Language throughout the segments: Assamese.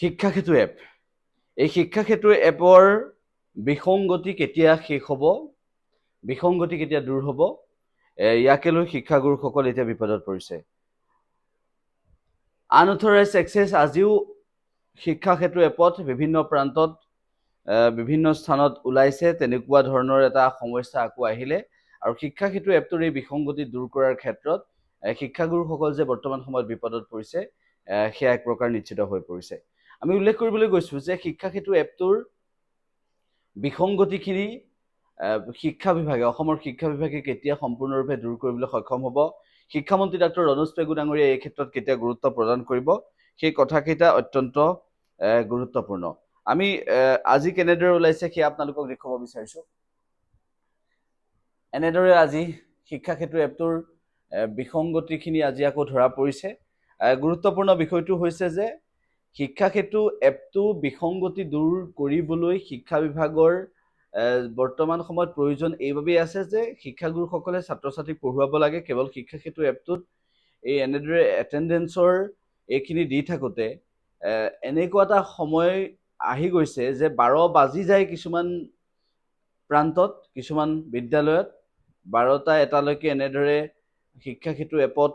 শিক্ষা সেতু এপ এই শিক্ষা সেতু এপৰ বিসংগতি কেতিয়া শেষ হ'ব বিসংগতি কেতিয়া দূৰ হ'ব ইয়াকে লৈ শিক্ষাগুৰুসকল এতিয়া বিপদত পৰিছে। আনঅথৰাইজ এক্সেছ আজিও শিক্ষা সেতু এপত বিভিন্ন প্ৰান্তত বিভিন্ন স্থানত ওলাইছে তেনেকুৱা ধৰণৰ এটা সমস্যা আকৌ আহিলে। আৰু শিক্ষা সেতু এপটোৰ এই বিসংগতি দূৰ কৰাৰ ক্ষেত্ৰত শিক্ষাগুৰুসকল যে বৰ্তমান সময়ত বিপদত পৰিছে সেয়া এক প্ৰকাৰ নিশ্চিত হৈ পৰিছে। আমি উল্লেখ কৰিবলৈ গৈছোঁ যে শিক্ষা সেতু এপটোৰ বিসংগতিখিনি শিক্ষা বিভাগে অসমৰ শিক্ষা বিভাগে কেতিয়া সম্পূৰ্ণৰূপে দূৰ কৰিবলৈ সক্ষম হ'ব? শিক্ষামন্ত্ৰী ডাক্তৰ ৰনোজ পেগু ডাঙৰীয়াই এই ক্ষেত্ৰত কেতিয়া গুৰুত্ব প্ৰদান কৰিব? সেই কথাকেইটা অত্যন্ত গুৰুত্বপূৰ্ণ। আমি আজি কেনেদৰে ওলাইছে সেয়া আপোনালোকক দেখুৱাব বিচাৰিছোঁ। এনেদৰে আজি শিক্ষা সেতু এপটোৰ বিসংগতিখিনি আজি আকৌ ধৰা পৰিছে। গুৰুত্বপূৰ্ণ বিষয়টো হৈছে যে শিক্ষা সেতু এপটো বিসংগতি দূৰ কৰিবলৈ শিক্ষা বিভাগৰ বৰ্তমান সময়ত প্ৰয়োজন এইবাবেই আছে যে শিক্ষাগুৰুসকলে ছাত্ৰ ছাত্ৰীক পঢ়ুৱাব লাগে। কেৱল শিক্ষা সেতু এপটোত এই এনেদৰে এটেণ্ডেঞ্চৰ এইখিনি দি থাকোঁতে এনেকুৱা এটা সময় আহি গৈছে যে বাৰ বাজি যায় কিছুমান প্ৰান্তত কিছুমান বিদ্যালয়ত। বাৰটা এটালৈকে এনেদৰে শিক্ষা সেতু এপত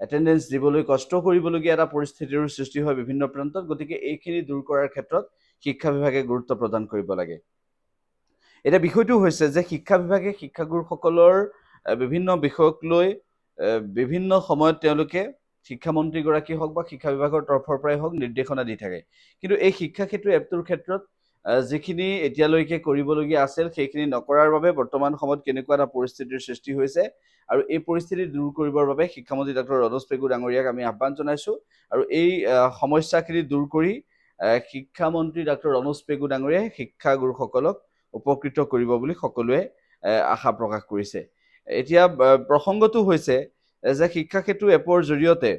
এটেণ্ডেঞ্চ দিবলৈ কষ্ট কৰিবলগীয়া এটা পৰিস্থিতিৰো সৃষ্টি হয় বিভিন্ন প্ৰান্তত গতিকে এইখিনি দূৰ কৰাৰ ক্ষেত্ৰত শিক্ষা বিভাগে গুৰুত্ব প্ৰদান কৰিব লাগে। এতিয়া বিষয়টো হৈছে যে শিক্ষা বিভাগে শিক্ষাগুৰুসকলৰ বিভিন্ন বিষয়ক লৈ বিভিন্ন সময়ত তেওঁলোকে শিক্ষামন্ত্ৰীগৰাকী হওক বা শিক্ষা বিভাগৰ তৰফৰ পৰাই হওক নিৰ্দেশনা দি থাকে। কিন্তু এই শিক্ষা সেতু এপটোৰ ক্ষেত্ৰত যিখিনি এতিয়ালৈকে কৰিবলগীয়া আছিল সেইখিনি নকৰাৰ বাবে বৰ্তমান সময়ত কেনেকুৱা এটা পৰিস্থিতিৰ সৃষ্টি হৈছে আৰু এই পৰিস্থিতি দূৰ কৰিবৰ বাবে শিক্ষামন্ত্ৰী ডক্টৰ ৰনোজ পেগু ডাঙৰীয়াক আমি আহ্বান জনাইছোঁ আৰু এই সমস্যাখিনি দূৰ কৰি শিক্ষামন্ত্ৰী ডক্টৰ ৰনোজ পেগু ডাঙৰীয়াই শিক্ষাগুৰুসকলক উপকৃত কৰিব বুলি সকলোৱে আশা প্ৰকাশ কৰিছে। এতিয়া প্ৰসংগটো হৈছে যে শিক্ষা সেতু এপৰ জৰিয়তে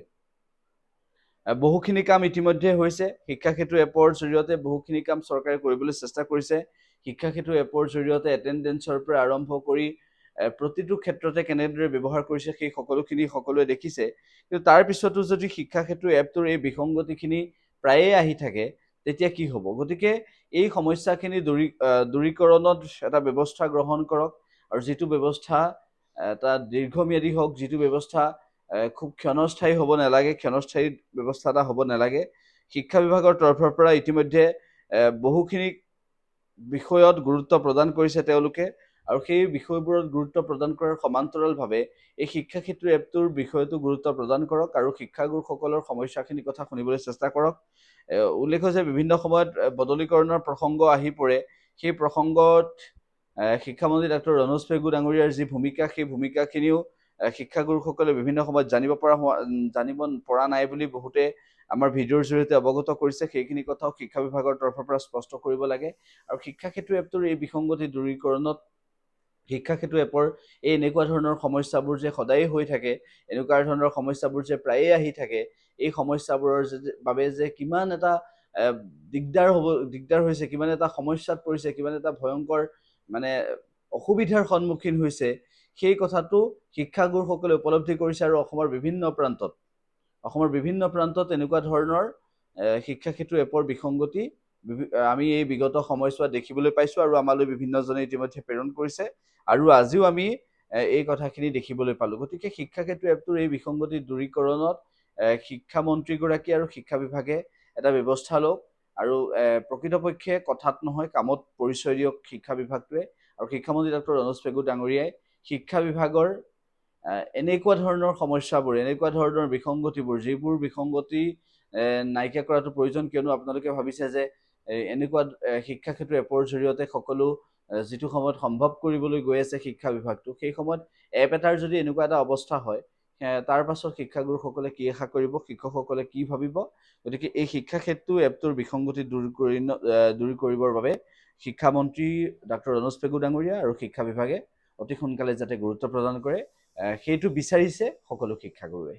বহুখিনি কাম ইতিমধ্যে হৈছে। শিক্ষা সেতু এপৰ জৰিয়তে বহুখিনি কাম চৰকাৰে কৰিবলৈ চেষ্টা কৰিছে। শিক্ষা সেতু এপৰ জৰিয়তে এটেণ্ডেঞ্চৰ পৰা আৰম্ভ কৰি প্ৰতিটো ক্ষেত্ৰতে কেনেদৰে ব্যৱহাৰ কৰিছে সেই সকলোখিনি সকলোৱে দেখিছে। কিন্তু তাৰ পিছতো যদি শিক্ষা সেতু এপটোৰ এই বিসংগতিখিনি প্ৰায়ে আহি থাকে, তেতিয়া কি হ'ব? গতিকে এই সমস্যাখিনি দূৰী দূৰীকৰণত এটা ব্যৱস্থা গ্ৰহণ কৰক। আৰু যিটো ব্যৱস্থা এটা দীৰ্ঘম্যাদী হওক, যিটো ব্যৱস্থা খুব ক্ষণস্থায়ী হ'ব নালাগে ক্ষণস্থায়ী ব্যৱস্থা এটা হ'ব নালাগে। শিক্ষা বিভাগৰ তৰফৰ পৰা ইতিমধ্যে বহুখিনি বিষয়ত গুৰুত্ব প্ৰদান কৰিছে তেওঁলোকে আৰু সেই বিষয়বোৰত গুৰুত্ব প্ৰদান কৰাৰ সমান্তৰালভাৱে এই শিক্ষা সেতু এপটোৰ বিষয়তো গুৰুত্ব প্ৰদান কৰক আৰু শিক্ষাগুৰুসকলৰ সমস্যাখিনিৰ কথা শুনিবলৈ চেষ্টা কৰক। উল্লেখ হৈছে বিভিন্ন সময়ত বদলীকৰণৰ প্ৰসংগ আহি পৰে। সেই প্ৰসংগত শিক্ষামন্ত্ৰী ডাক্তৰ ৰনোজ পেগু ডাঙৰীয়াৰ যি ভূমিকা সেই ভূমিকাখিনিও শিক্ষাগুৰুসকলে বিভিন্ন সময়ত জানিব পৰা হোৱা জানিব পৰা নাই বুলি বহুতে আমাৰ ভিডিঅ'ৰ জৰিয়তে অৱগত কৰিছে। সেইখিনি কথাও শিক্ষা বিভাগৰ তৰফৰ পৰা স্পষ্ট কৰিব লাগে। আৰু শিক্ষা সেতু এপটোৰ এই বিসংগতি দূৰীকৰণত শিক্ষা সেতু এপৰ এই এনেকুৱা ধৰণৰ সমস্যাবোৰ যে সদায়ে হৈ থাকে এনেকুৱা ধৰণৰ সমস্যাবোৰ যে প্ৰায়ে আহি থাকে এই সমস্যাবোৰৰ যে- বাবে যে কিমান এটা দিগদাৰ হ'ব দিগদাৰ হৈছে কিমান এটা সমস্যাত পৰিছে কিমান এটা ভয়ংকৰ মানে অসুবিধাৰ সন্মুখীন হৈছে সেই কথাটো শিক্ষাগুৰুসকলে উপলব্ধি কৰিছে আৰু অসমৰ বিভিন্ন প্ৰান্তত। অসমৰ বিভিন্ন প্ৰান্তত এনেকুৱা ধৰণৰ শিক্ষা সেতু এপৰ বিসংগতি আমি এই বিগত সময়ছোৱাত দেখিবলৈ পাইছোঁ আৰু আমালৈ বিভিন্নজনে ইতিমধ্যে প্ৰেৰণ কৰিছে আৰু আজিও আমি এই কথাখিনি দেখিবলৈ পালোঁ। গতিকে শিক্ষা সেতু এপটোৰ এই বিসংগতি দূৰীকৰণত শিক্ষামন্ত্ৰীগৰাকী আৰু শিক্ষা বিভাগে এটা ব্যৱস্থা লওক আৰু প্ৰকৃতপক্ষে কথাত নহয় কামত পৰিচয় দিয়ক শিক্ষা বিভাগটোৱে। আৰু শিক্ষামন্ত্ৰী ডক্টৰ ৰনোজ পেগু ডাঙৰীয়াই শিক্ষা বিভাগৰ এনেকুৱা ধৰণৰ সমস্যাবোৰ এনেকুৱা ধৰণৰ বিসংগতিবোৰ যিবোৰ বিসংগতি নাইকিয়া কৰাটো প্ৰয়োজন কিয়নো আপোনালোকে ভাবিছে যে এনেকুৱা শিক্ষা সেতু এপৰ জৰিয়তে সকলো যিটো সময়ত সম্ভৱ কৰিবলৈ গৈ আছে শিক্ষা বিভাগটো সেই সময়ত এপ এটাৰ যদি এনেকুৱা এটা অৱস্থা হয় তাৰ পাছত শিক্ষাগুৰুসকলে কি আশা কৰিব শিক্ষকসকলে কি ভাবিব? গতিকে এই শিক্ষা সেতু এপটোৰ বিসংগতি দূৰ কৰি দূৰ কৰিবৰ বাবে শিক্ষামন্ত্ৰী ডাক্তৰ ৰনোজ পেগু ডাঙৰীয়া আৰু শিক্ষা বিভাগে অতি সোনকালে যাতে গুৰুত্ব প্ৰদান কৰে সেইটো বিচাৰিছে সকলো শিক্ষাগুৰুৱে।